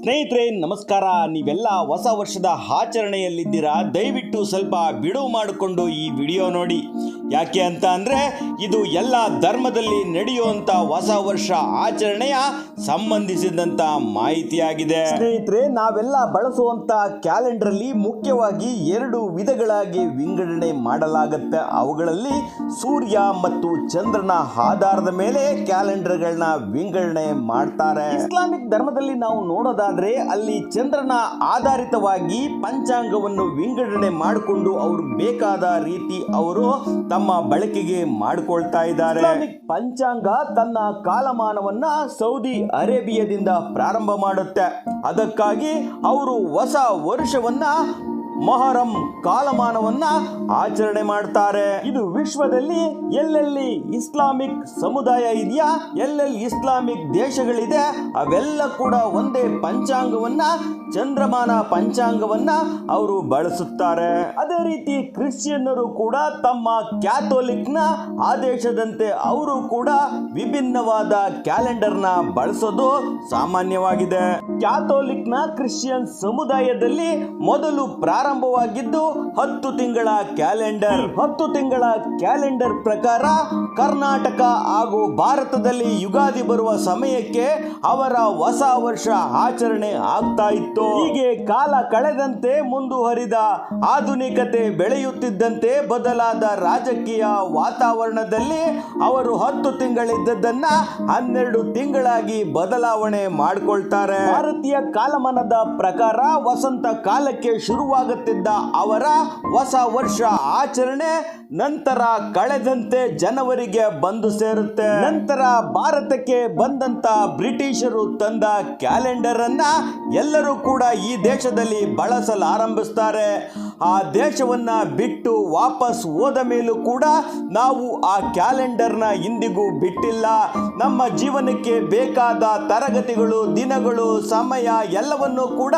ಸ್ನೇಹಿತರೆ ನಮಸ್ಕಾರ. ನೀವೆಲ್ಲ ಹೊಸ ವರ್ಷದ ಆಚರಣೆಯಲ್ಲಿದ್ದೀರಾ? ದಯವಿಟ್ಟು ಸ್ವಲ್ಪ ಬಿಡುವು ಮಾಡಿಕೊಂಡು ಈ ವಿಡಿಯೋ ನೋಡಿ. ಯಾಕೆ ಅಂತ ಅಂದರೆ ಇದು ಎಲ್ಲ ಧರ್ಮದಲ್ಲಿ ನಡೆಯುವಂಥ ಹೊಸ ವರ್ಷ ಆಚರಣೆಯ ಸಂಬಂಧಿಸಿದಂಥ ಮಾಹಿತಿಯಾಗಿದೆ. ಸ್ನೇಹಿತರೆ ನಾವೆಲ್ಲ ಬಳಸುವಂಥ ಕ್ಯಾಲೆಂಡರಲ್ಲಿ ಮುಖ್ಯವಾಗಿ ಎರಡು ವಿಧಗಳಾಗಿ ವಿಂಗಡಣೆ ಮಾಡಲಾಗುತ್ತೆ. ಅವುಗಳಲ್ಲಿ ಸೂರ್ಯ ಮತ್ತು ಚಂದ್ರನ ಆಧಾರದ ಮೇಲೆ ಕ್ಯಾಲೆಂಡರ್ಗಳನ್ನ ವಿಂಗಡಣೆ ಮಾಡ್ತಾರೆ. ಇಸ್ಲಾಮಿಕ್ ಧರ್ಮದಲ್ಲಿ ನಾವು ನೋಡೋದಾದ್ರೆ ಅಲ್ಲಿ ಚಂದ್ರನ ಆಧಾರಿತವಾಗಿ ಪಂಚಾಂಗವನ್ನು ವಿಂಗಡಣೆ ಮಾಡಿಕೊಂಡು ಅವರು ಬೇಕಾದ ರೀತಿ ಅವರು ತಮ್ಮ ಬಳಕೆಗೆ ಮಾಡಿಕೊಳ್ತಾ ಇದ್ದಾರೆ. ಪಂಚಾಂಗ ತನ್ನ ಕಾಲಮಾನವನ್ನ ಸೌದಿ ಅರೇಬಿಯಾದಿಂದ ಪ್ರಾರಂಭ ಮಾಡುತ್ತೆ. ಅದಕ್ಕಾಗಿ ಅವರು ಹೊಸ ವರ್ಷವನ್ನ ಮೊಹರಂ ಕಾಲಮಾನವನ್ನ ಆಚರಣೆ ಮಾಡ್ತಾರೆ. ಇದು ವಿಶ್ವದಲ್ಲಿ ಎಲ್ಲೆಲ್ಲಿ ಇಸ್ಲಾಮಿಕ್ ಸಮುದಾಯ ಇದೆಯಾ, ಎಲ್ಲೆಲ್ಲಿ ಇಸ್ಲಾಮಿಕ್ ದೇಶಗಳಿದೆ, ಅವೆಲ್ಲ ಕೂಡ ಒಂದೇ ಪಂಚಾಂಗವನ್ನ, ಚಂದ್ರಮಾನ ಪಂಚಾಂಗವನ್ನ ಅವರು ಬಳಸುತ್ತಾರೆ. ಅದೇ ರೀತಿ ಕ್ರಿಶ್ಚಿಯನ್ನರು ಕೂಡ ತಮ್ಮ ಕ್ಯಾಥೋಲಿಕ್ನ ಆದೇಶದಂತೆ ಅವರು ಕೂಡ ವಿಭಿನ್ನವಾದ ಕ್ಯಾಲೆಂಡರ್ನ ಬಳಸೋದು ಸಾಮಾನ್ಯವಾಗಿದೆ. ಕ್ಯಾಥೋಲಿಕ್ನ ಕ್ರಿಶ್ಚಿಯನ್ ಸಮುದಾಯದಲ್ಲಿ ಮೊದಲು ಪ್ರಾರಂಭವಾಗಿದ್ದು ಹತ್ತು ತಿಂಗಳ ಕ್ಯಾಲೆಂಡರ್. ಹತ್ತು ತಿಂಗಳ ಕ್ಯಾಲೆಂಡರ್ ಪ್ರಕಾರ ಕರ್ನಾಟಕ ಹಾಗೂ ಭಾರತದಲ್ಲಿ ಯುಗಾದಿ ಬರುವ ಸಮಯಕ್ಕೆ ಅವರ ಹೊಸ ವರ್ಷ ಆಚರಣೆ ಆಗ್ತಾ ಇತ್ತು. ಹೀಗೆ ಕಾಲ ಕಳೆದಂತೆ ಮುಂದುವರಿದ ಆಧುನಿಕತೆ ಬೆಳೆಯುತ್ತಿದ್ದಂತೆ ಬದಲಾದ ರಾಜಕೀಯ ವಾತಾವರಣದಲ್ಲಿ ಅವರು ಹತ್ತು ತಿಂಗಳಿದ್ದದ್ದನ್ನ ಹನ್ನೆರಡು ತಿಂಗಳಾಗಿ ಬದಲಾವಣೆ ಮಾಡಿಕೊಳ್ತಾರೆ. ಭಾರತೀಯ ಕಾಲಮಾನದ ಪ್ರಕಾರ ವಸಂತ ಕಾಲಕ್ಕೆ ಶುರುವಾಗುತ್ತಿದ್ದ ಅವರ ಹೊಸ ವರ್ಷ ಆಚರಣೆ ನಂತರ ಕಳೆದಂತೆ ಜನವರಿಗೆ ಬಂದು ಸೇರುತ್ತೆ. ನಂತರ ಭಾರತಕ್ಕೆ ಬಂದಂತ ಬ್ರಿಟಿಷರು ತಂದ ಕ್ಯಾಲೆಂಡರ್ ಅನ್ನ ಎಲ್ಲರೂ ಕೂಡ ಈ ದೇಶದಲ್ಲಿ ಬಳಸಲು ಆರಂಭಿಸ್ತಾರೆ ಆ ದೇಶವನ್ನ ಬಿಟ್ಟು ವಾಪಸ್ ಹೋದ ಮೇಲೂ ಕೂಡ ನಾವು ಆ ಕ್ಯಾಲೆಂಡರ್ನ ಇಂದಿಗೂ ಬಿಟ್ಟಿಲ್ಲ. ನಮ್ಮ ಜೀವನಕ್ಕೆ ಬೇಕಾದ ತರಗತಿಗಳು, ದಿನಗಳು, ಸಮಯ ಎಲ್ಲವನ್ನೂ ಕೂಡ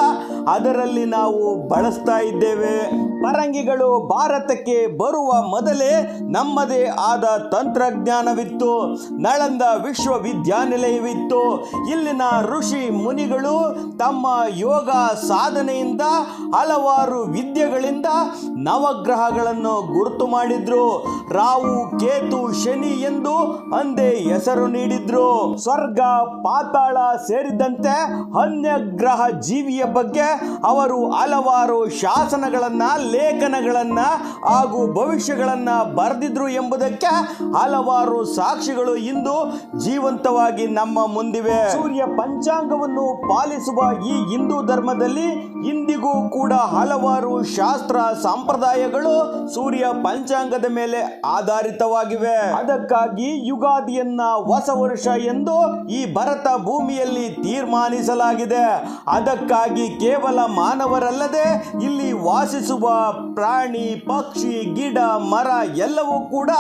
ಅದರಲ್ಲಿ ನಾವು ಬಳಸ್ತಾ ಇದ್ದೇವೆ. ಪರಂಗಿಗಳು ಭಾರತಕ್ಕೆ ಬರುವ ಮೊದಲೇ ನಮ್ಮದೇ ಆದ ತಂತ್ರಜ್ಞಾನವಿತ್ತು. ನಳಂದ ವಿಶ್ವವಿದ್ಯಾನಿಲಯವಿತ್ತು. ಇಲ್ಲಿನ ಋಷಿ ಮುನಿಗಳು ತಮ್ಮ ಯೋಗ ಸಾಧನೆಯಿಂದ, ಹಲವಾರು ವಿದ್ಯೆಗಳಿಂದ ನವಗ್ರಹಗಳನ್ನು ಗುರುತು ಮಾಡಿದ್ರು. ರಾವು ಕೇತು, ಶನಿ ಎಂದು ಅಂದೇ ಹೆಸರು ನೀಡಿದ್ರು. ಸ್ವರ್ಗ, ಪಾತಾಳ ಸೇರಿದಂತೆ ಅನ್ಯ ಗ್ರಹ ಜೀವಿಯ ಬಗ್ಗೆ ಅವರು ಹಲವಾರು ಶಾಸನಗಳನ್ನ ಲೇಖನಗಳನ್ನ ಹಾಗೂ ಭವಿಷ್ಯಗಳನ್ನು ಬರೆದಿದ್ರು ಎಂಬುದಕ್ಕೆ ಹಲವಾರು ಸಾಕ್ಷಿಗಳು ಇಂದು ಜೀವಂತವಾಗಿ ನಮ್ಮ ಮುಂದಿವೆ. ಸೂರ್ಯ ಪಂಚಾಂಗವನ್ನು ಪಾಲಿಸುವ ಈ ಹಿಂದೂ ಧರ್ಮದಲ್ಲಿ ಇಂದಿಗೂ ಕೂಡ ಹಲವಾರು ಶಾಸ್ತ್ರ ಸಂಪ್ರದಾಯಗಳು ಸೂರ್ಯ ಪಂಚಾಂಗದ ಮೇಲೆ ಆಧಾರಿತವಾಗಿವೆ. ಅದಕ್ಕಾಗಿ ಯುಗಾದಿಯನ್ನ ಹೊಸ ವರ್ಷ ಎಂದು ಈ ಭರತ ಭೂಮಿಯಲ್ಲಿ ತೀರ್ಮಾನಿಸಲಾಗಿದೆ. ಅದಕ್ಕಾಗಿ ಕೇವಲ ಮಾನವರಲ್ಲದೆ ಇಲ್ಲಿ ವಾಸಿಸುವ ಪ್ರಾಣಿ, ಪಕ್ಷಿ, ಗಿಡ, ಮರ ಎಲ್ಲವೂ ಕೂಡ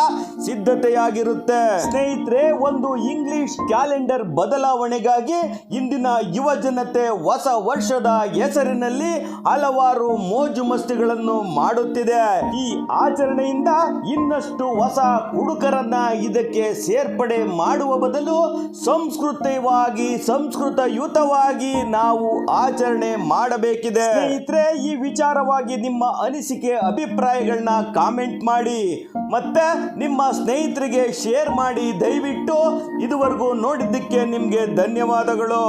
ಸಿದ್ಧತೆಯಾಗಿರುತ್ತೆ. ಸ್ನೇಹಿತರೆ, ಒಂದು ಇಂಗ್ಲಿಷ್ ಕ್ಯಾಲೆಂಡರ್ ಬದಲಾವಣೆಗಾಗಿ ಇಂದಿನ ಯುವ ಜನತೆ ಹೊಸ ವರ್ಷದ ಹೆಸರಿನಲ್ಲಿ ಹಲವಾರು ಮೋಜು ಮಸ್ತಿಗಳನ್ನು ಮಾಡುತ್ತಿದೆ. ಈ ಆಚರಣೆಯಿಂದ ಇನ್ನಷ್ಟು ಹೊಸ ಹುಡುಕರನ್ನ ಇದಕ್ಕೆ ಸೇರ್ಪಡೆ ಮಾಡುವ ಬದಲು ಸಂಸ್ಕೃತವಾಗಿ, ಸಂಸ್ಕೃತಯುತವಾಗಿ ನಾವು ಆಚರಣೆ ಮಾಡಬೇಕಿದೆ. ಸ್ನೇಹಿತರೆ, ಈ ವಿಚಾರವಾಗಿ ನಿಮ್ಮ ಅನಿಸಿಕೆ ಅಭಿಪ್ರಾಯಗಳನ್ನ ಕಾಮೆಂಟ್ ಮಾಡಿ ಮತ್ತೆ ನಿಮ್ಮ ಸ್ನೇಹಿತರಿಗೆ ಶೇರ್ ಮಾಡಿ ದಯವಿಟ್ಟು ಇದುವರೆಗೂ ನೋಡಿದ್ದಕ್ಕೆ ನಿಮಗೆ ಧನ್ಯವಾದಗಳು.